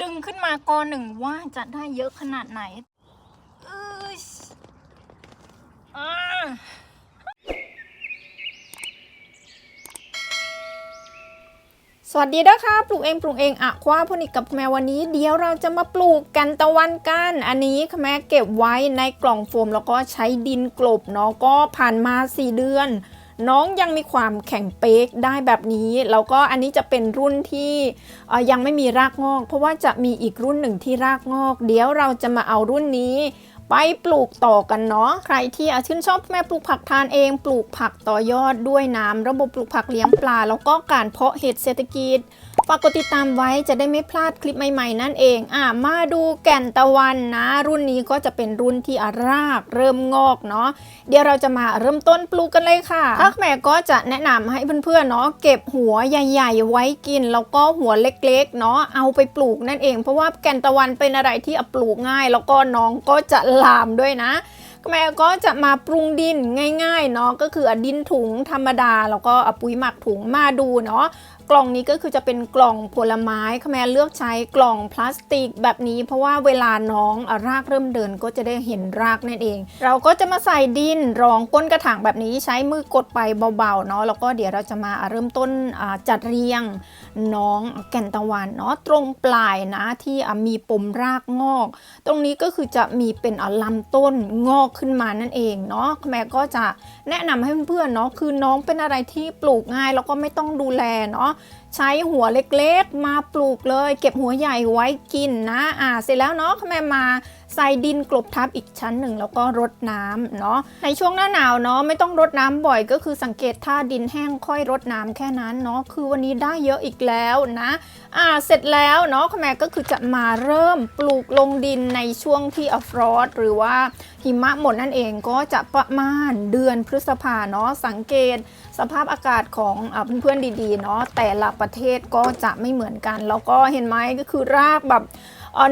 ดึงขึ้นมากอหนึ่งว่าจะได้เยอะขนาดไหนอยอ่าสวัสดีนะคะปลูกเองปลูกเองอะคว้าพนิกกับแม่วันนี้ เดี๋ยวเราจะมาปลูกกันตะวันกัน อันนี้แม่เก็บไว้ในกล่องโฟมแล้วก็ใช้ดินกลบเนาะก็ผ่านมา 4 เดือน น้องยังมีความแข็งเป๊กได้แบบนี้ แล้วก็อันนี้จะเป็นรุ่นที่ยังไม่มีรากงอก เพราะว่าจะมีอีกรุ่นหนึ่งที่รากงอก เดี๋ยวเราจะมาเอารุ่นนี้ไปปลูกต่อกันเนาะ ใครที่ชื่นชอบแม่ปลูกผักทานเอง ปลูกผักต่อยอดด้วยน้ำระบบปลูกผักเลี้ยงปลา แล้วก็การเพาะเห็ดเศรษฐกิจ ฝากกดติดตามไว้จะได้ไม่พลาดคลิปใหม่ๆนั่นเองอะมาดูแก่นตะวันนะ รุ่นนี้ก็จะเป็นรุ่นที่อารากเริ่มงอกเนาะเดี๋ยวเราจะมาเริ่มต้นปลูกกันเลยค่ะทักแม่ก็จะแนะนำให้เพื่อนๆเนาะเก็บหัวใหญ่ๆ ไว้กิน แล้วก็หัวเล็กๆเนาะเอาไปปลูกนั่นเอง เพราะว่าแก่นตะวันเป็นอะไรที่ปลูกง่าย แล้วก็น้องก็จะลามด้วยนะแม่ก็จะมาปรุงดินง่ายๆเนาะก็คือดินถุงธรรมดา แล้วก็ปุ๋ยหมักถุงมาดูเนาะ กล่องนี้ก็คือจะเป็นกล่องผลไม้แม่เลือกใช้กล่องพลาสติกแบบนี้ เพราะว่าเวลาน้องอรากเริ่มเดินก็จะได้เห็นรากนั่นเอง เราก็จะมาใส่ดินรองก้นกระถางแบบนี้ใช้มือกดไปเบาๆเนาะแล้วก็เดี๋ยวเราจะมาเริ่มต้นจัดเรียงน้องแก่นตะวันเนาะตรงปลายนะที่มีปมรากงอก ตรงนี้ก็คือจะมีเป็นลำต้นงอกขึ้นมานั่นเองเนาะแม่ก็จะแนะนำให้เพื่อนๆเนาะคือน้องเป็นอะไรที่ปลูกง่ายแล้วก็ไม่ต้องดูแลเนาะ ใช้หัวเล็กๆ มาปลูกเลย เก็บหัวใหญ่ไว้กินนะ อ่า เสร็จแล้วเนาะแม่มา ใส่ดินกลบทับอีกชั้นหนึ่งแล้วก็รดน้ำเนาะในช่วงหน้าหนาวเนาะไม่ต้องรดน้ำบ่อยก็คือสังเกตถ้าดินแห้งค่อยรดน้ำแค่นั้นเนาะคือวันนี้ได้เยอะอีกแล้วนะอ่าเสร็จแล้วเนาะคุณแม่ก็คือจะมาเริ่มปลูกลงดินในช่วงที่อฟรอสหรือว่าหิมะหมดนั่นเองก็จะประมาณเดือนพฤษภาเนาะสังเกตสภาพอากาศของอเพื่อนๆดีๆเนาะแต่ละประเทศก็จะไม่เหมือนกัน แล้วก็เห็นไหมก็คือรากแบบ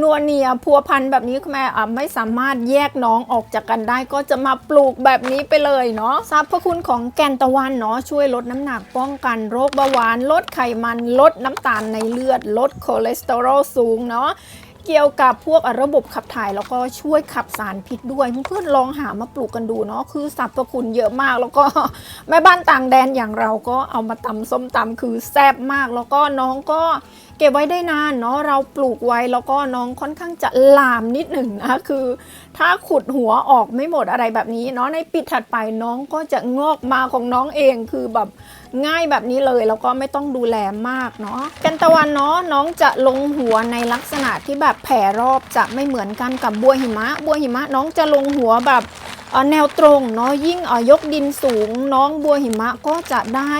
นัวเนียพัวพันแบบนี้คุณแม่อะไม่สามารถแยกน้องออกจากกันได้ ก็จะมาปลูกแบบนี้ไปเลยเนาะสรรพคุณของแกนตะวันเนาะช่วยลดน้ำหนักป้องกันโรคเบาหวาน ลดไขมัน ลดน้ำตาลในเลือด ลดคอเลสเตอรอลสูงเนาะเกี่ยวกับพวกระบบขับถ่ายแล้วก็ช่วยขับสารพิษด้วยเพื่อนๆลองหามาปลูกกันดูเนาะคือสรรพคุณเยอะมากแล้วก็แม่บ้านต่างแดนอย่างเราก็เอามาตำส้มตำคือแซ่บมากแล้วก็น้องก็ ก็บไว้ได้นานเนาะเราปลูกไว้แล้วก็น้องค่อนข้างจะลามนิดหนึ่งนะคือ ถ้าขุดหัวออกไม่หมดอะไรแบบนี้เนาะในปีถัดไปน้องก็จะงอกมาของน้องเองคือแบบง่ายแบบนี้เลยแล้วก็ไม่ต้องดูแลมากเนาะกันตะวันเนาะน้องจะลงหัวในลักษณะที่แบบแผ่รอบจะไม่เหมือนกันกับบัวหิมะ บัวหิมะน้องจะลงหัวแบบแนวตรงเนาะยิ่งอ่อยกดินสูง น้องบัวหิมะก็จะได้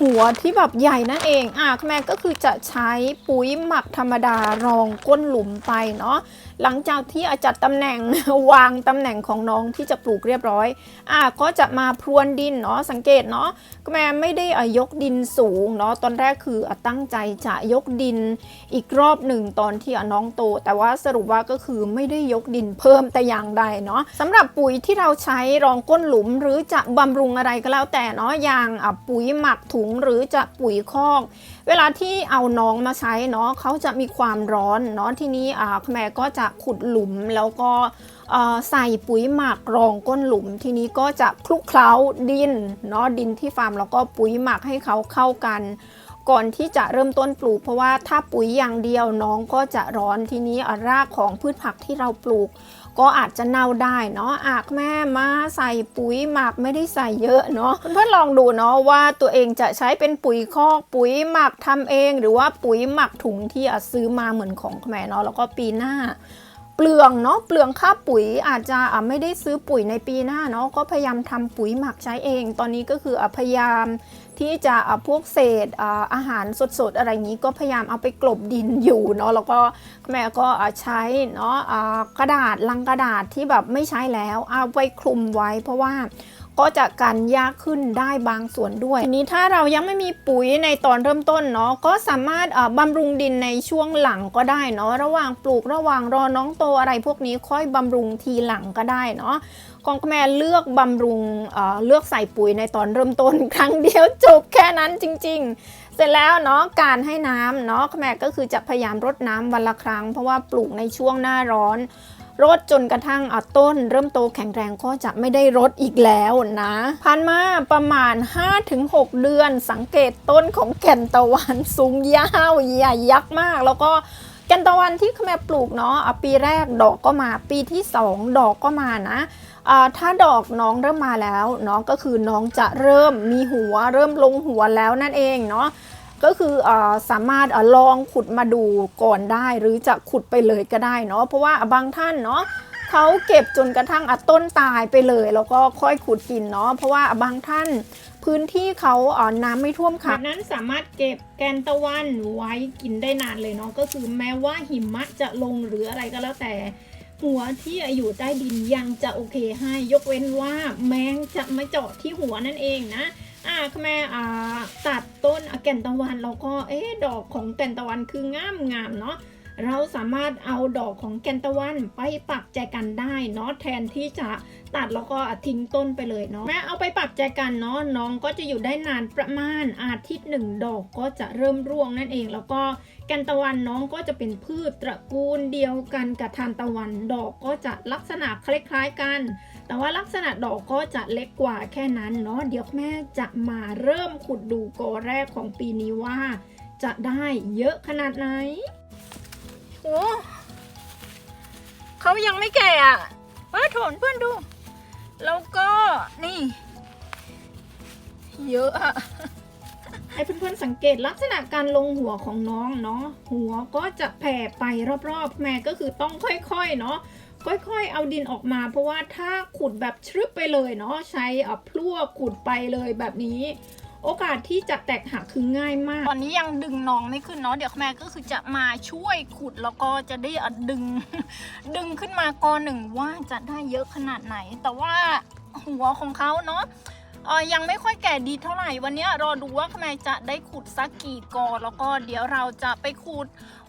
หัวที่แบบใหญ่นั่นเองอะแม่ก็คือจะใช้ปุ๋ยหมักธรรมดารองก้นหลุมไปเนาะ หลังจากที่อาจัดตำแหน่งวางตำแหน่งของน้องที่จะปลูกเรียบร้อยอะก็จะมาพรวนดินเนาะสังเกตเนาะแม่ไม่ได้ยกดินสูงเนาะตอนแรกคือตั้งใจจะยกดินอีกรอบหนึ่งตอนที่น้องโต แต่ว่าสรุปว่าก็คือไม่ได้ยกดินเพิ่มแต่อย่างใดเนาะสำหรับปุ๋ยที่เราใช้รองก้นหลุมหรือจะบำรุงอะไรก็แล้วแต่เนาะอย่างปุ๋ยหมักถุงหรือจะปุ๋ยคอกเวลาที่เอาน้องมาใช้เนาะเขาจะมีความร้อนเนาะทีนี้อ่าแม่ก็จะขุดหลุมแล้วก็ใส่ปุ๋ยหมักรองก้นหลุม ทีนี้ก็จะคลุกเคล้าดินเนาะดินที่ฟาร์มแล้วก็ปุ๋ยหมักให้เขาเข้ากัน ก่อนที่จะเริ่มต้นปลูก เพราะว่าถ้าปุ๋ยอย่างเดียวน้องก็จะร้อนทีนี้รากของพืชผักที่เราปลูก ก็อาจจะเน่าได้เนาะอากแม่มาใส่ปุ๋ยหมักไม่ได้ใส่เยอะเนาะเพื่อนลองดูเนาะว่าตัวเองจะใช้เป็นปุ๋ยคอกปุ๋ยหมักทำเอง หรือว่าปุ๋ยหมักถุงที่อาจซื้อมาเหมือนของแม่เนาะแล้วก็ปีหน้าเปลืองเนาะเปลืองค่าปุ๋ยอาจจะไม่ได้ซื้อปุ๋ยในปีหน้าเนาะก็พยายามทำปุ๋ยหมักใช้เอง ตอนนี้ก็คืออพยายาม ที่จะอะพวกเศษอาหารสดๆ อะไรอย่างนี้ก็พยายามเอาไปกลบดินอยู่เนาะแล้วก็แม่ก็ใช้เนาะอะกระดาษลังกระดาษที่แบบไม่ใช้แล้วเอาไว้คลุมไว้เพราะว่า ก็จะกันยากขึ้นได้บางส่วนด้วย ทีนี้ถ้าเรายังไม่มีปุ๋ยในตอนเริ่มต้นเนาะก็สามารถบำรุงดินในช่วงหลังก็ได้เนาะระหว่างปลูกระหว่างรอน้องโตอะไรพวกนี้ค่อยบำรุงทีหลังก็ได้เนาะของแม่เลือกบำรุงเเลือกใส่ปุ๋ยในตอนเริ่มต้น ครั้งเดียวจบแค่นั้นจริง ๆ เสร็จแล้วเนาะการให้น้ำเนาะแม่ก็คือจะพยายามรดน้ำวันละครั้ง เพราะว่าปลูกในช่วงหน้าร้อน รดจนกระทั่งต้น เริ่มโตแข็งแรงก็จะไม่ได้รดอีกแล้วนะผ่านมาประมาณ 5-6 เดือนสังเกตต้นของแก่นตะวันสูงยาวใหญ่ยักษ์มาก แล้วก็แก่นตะวันที่แม่ปลูกเนาะปีแรกดอกก็มาปีที่ 2 ดอกก็มานะถ้าดอกน้องเริ่มมาแล้วเนาะก็คือน้องจะเริ่มมีหัวเริ่มลงหัวแล้วนั่นเองเนาะ ก็คืออสามารถลองขุดมาดูก่อนได้ หรือจะขุดไปเลยก็ได้เนาะเพราะว่าบางท่านเนาะเขาเก็บจนกระทั่งต้นตายไปเลย แล้วก็ค่อยขุดกินเนาะเพราะว่าบางท่านพื้นที่เขาอ่าน้ำไม่ท่วมขังนั้นสามารถเก็บแกนตะวันไว้กินได้นานเลยเนาะก็คือแม้ว่าหิมะจะลงหรืออะไรก็แล้วแต่ หัวที่อยู่ใต้ดินยังจะโอเคให้ยกเว้นว่าแมงจะมาเจาะที่หัวนั่นเองนะ อ่าแม่อ่าตัดต้นแก่นตะวันเราก็เอ๊ดอกของแก่นตะวันคืองามงามเนาะเราสามารถเอาดอกของแก่นตะวันไปปักแจกันได้เนาะแทนที่จะตัดแล้วก็ทิ้งต้นไปเลยเนาะแม่เอาไปปักแจกันเนาะน้องก็จะอยู่ได้นานประมาณอาทิตย์หนึ่งดอกก็จะเริ่มร่วงนั่นเอง แล้วก็แกนตะวันน้องก็จะเป็นพืชตระกูลเดียวกันกับทานตะวันดอกก็จะลักษณะคล้ายๆกัน แต่ว่าลักษณะดอกก็จะเล็กกว่าแค่นั้นเนาะเดี๋ยวแม่จะมาเริ่มขุดดูกอแรกของปีนี้ว่า จะได้เยอะขนาดไหนโอ้เขายังไม่แก่อะเออโถนเพื่อนดู แล้วก็นี่ เยอะอะให้เพื่อนๆสังเกตลักษณะการลงหัวของน้องเนาะหัวก็จะแผ่ไปรอบๆ แม่ก็คือต้องค่อยๆเนาะ ค่อยๆ เอาดินออกมา เพราะว่าถ้าขุดแบบชรึบไปเลยเนาะใช้เอาพลั่วขุดไปเลยแบบนี้ โอกาสที่จะแตกหักคือง่ายมาก ตอนนี้ยังดึงน้องไม่ขึ้นเนาะเดี๋ยวแม่ก็คือจะมาช่วยขุดแล้วก็จะได้อะดึง ดึงขึ้นมากอหนึ่งว่าจะได้เยอะขนาดไหน แต่ว่าหัวของเขาเนาะยังไม่ค่อยแก่ดีเท่าไหร่วันนี้รอดูว่าแม่จะได้ขุดสักกี่กอแล้วก็เดี๋ยวเราจะไปขุด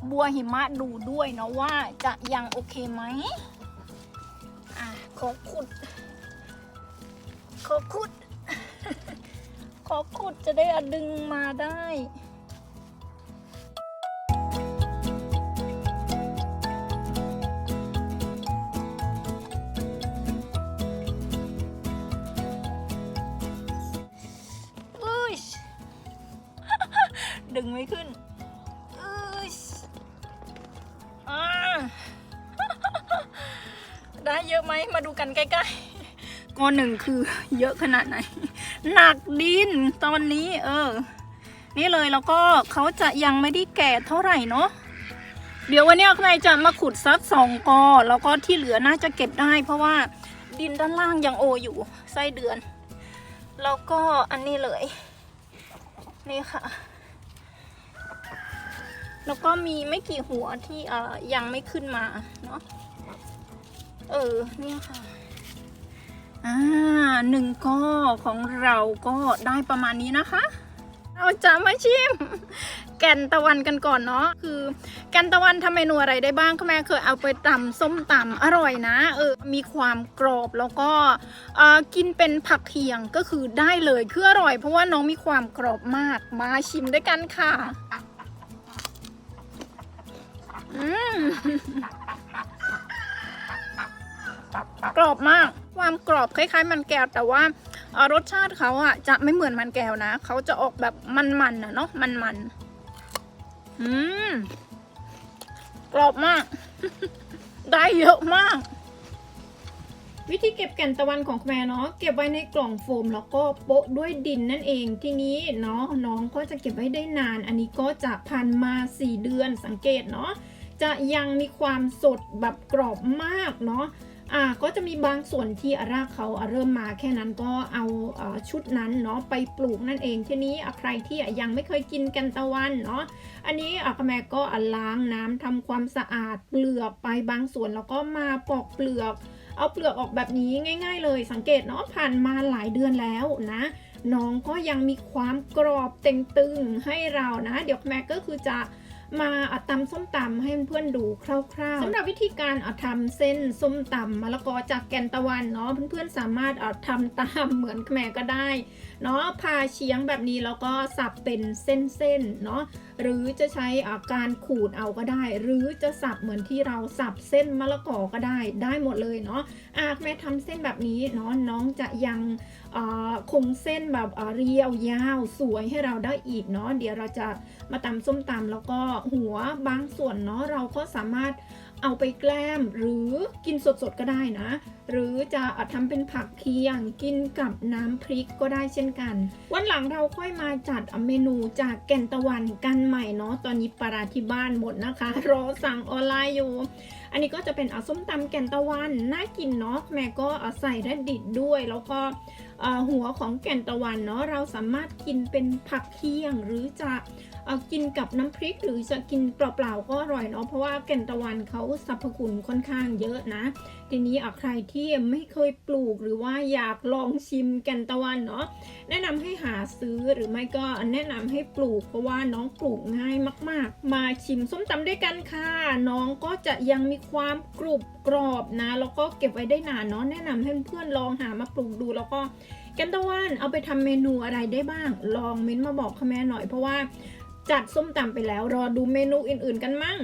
บัวหิมะดูด้วยเนาะว่าจะยังโอเคไหม ขอขุด ขอขุด ขอขุดจะได้อดึงมาได้ เยอะไหมมาดูกันใกล้ๆก้อนหนึ่งคือเยอะขนาดไหน หนักดินตอนนี้ เออ นี่เลยแล้วก็เขาจะยังไม่ได้แก่เท่าไหร่เนาะเดี๋ยววันนี้ใครจะมาขุดสักสองกอแล้วก็ที่เหลือน่าจะเก็บได้ เพราะว่าดินด้านล่างยังโออยู่ไส้เดือน แล้วก็อันนี้เลย นี่ค่ะ แล้วก็มีไม่กี่หัวที่เอ่อยังไม่ขึ้นมาเนาะ เออเนี่ยค่ะอ่าหนึ่งก้อของเราก็ได้ประมาณนี้นะคะ เราจะมาชิม แกนตะวันกันก่อนเนาะคือ แกนตะวันทำเมนูอะไรได้บ้างคุณแม่เคยเอาไปตำส้มตำอร่อยนะเออมีความกรอบแล้วก็เออกินเป็นผักเคียงก็คือได้เลยคืออร่อย เพราะว่าน้องมีความกรอบมากมาชิมด้วยกันค่ะอืม กรอบมาก ความกรอบคล้ายๆ มันแก้ว แต่ว่ารสชาติเขาอะจะไม่เหมือนมันแก้วนะ เขาจะออกแบบมันๆนะเนาะ มันๆ อืม กรอบมาก ได้เยอะมากวิธีเก็บแก่นตะวันของแม่เนาะเก็บไว้ในกล่องโฟมแล้วก็โปะด้วยดินนั่นเองทีนี้เนาะน้องก็จะเก็บไว้ได้นาน อันนี้ก็จะพันมา 4 เดือนสังเกตเนาะจะยังมีความสดแบบกรอบมากเนาะ อ่าก็จะมีบางส่วนที่รากเขาเริ่มมาแค่นั้นก็เอาอชุดนั้นเนาะไปปลูกนั่นเองทีนี้ใครที่ยังไม่เคยกินกันตะวันเนาะอันนี้อะแม่ก็ล้างน้ำทำความสะอาดเปลือกไปบางส่วนแล้วก็มาปอกเปลือก เอาเปลือกออกแบบนี้ง่าย ๆ เลยสังเกตเนาะผ่านมาหลายเดือนแล้วนะน้องก็ยังมีความกรอบเต่งตึงให้เรานะ เดี๋ยวแม่ก็คือจะ มาอะตำส้มตำให้เพื่อนๆดูคร่าวๆสำหรับวิธีการอะทำเส้นส้มตำมะละกอจากแกนตะวันเนาะเพื่อนๆสามารถอะทำตามเหมือนแม่ก็ได้เนาะพาเฉียงแบบนี้แล้วก็สับเป็นเส้นๆเนาะหรือจะใช้อะการขูดเอาก็ได้ หรือจะสับเหมือนที่เราสับเส้นมะละกอก็ได้ได้หมดเลยเนาะอาแม่ทำเส้นแบบนี้เนาะน้องจะยัง คงเส้นแบบเรียวยาวสวยให้เราได้อีกเนาะเดี๋ยวเราจะมาตำส้มตำแล้วก็หัวบางส่วนเนาะเราก็สามารถเอาไปแกล้มหรือกินสดๆก็ได้นะ หรือจะอะทำเป็นผักเคียงกินกับน้ำพริกก็ได้เช่นกัน วันหลังเราค่อยมาจัดเมนูจากแก่นตะวันกันใหม่เนาะตอนนี้ปลาราที่บ้านหมดนะคะ รอสั่งออนไลน์อยู่ อันนี้ก็จะเป็นอส้มตำแก่นตะวันน่ากินเนาะแม่ก็ใส่แรดดิดด้วยแล้วก็หัวของแก่นตะวันเนาะเราสามารถกินเป็นผักเคียงหรือจะอะกินกับน้ำพริกหรือจะกินเปล่าๆก็อร่อยเนาะเพราะว่าแก่นตะวันเขาสรรพคุณค่อนข้างเยอะนะ ทีนี้ใครที่ไม่เคยปลูกหรือว่าอยากลองชิมแก่นตะวันเนาะแนะนำให้หาซื้อหรือไม่ก็แนะนำให้ปลูกเพราะว่าน้องปลูกง่ายมาก ๆ มาชิมส้มตำด้วยกันค่ะ น้องก็จะยังมีความกรุบ กรอบนะ แล้วก็เก็บไว้ได้นานเนาะแนะนำให้เพื่อนๆลองหามาปลูกดู แล้วก็แกันตะวันเอาไปทำเมนูอะไรได้บ้าง ลองเม้นมาบอกค่ะแม่หน่อยเพราะว่าจัดส้มตำไปแล้วรอดูเมนูอื่นๆกันมั่ง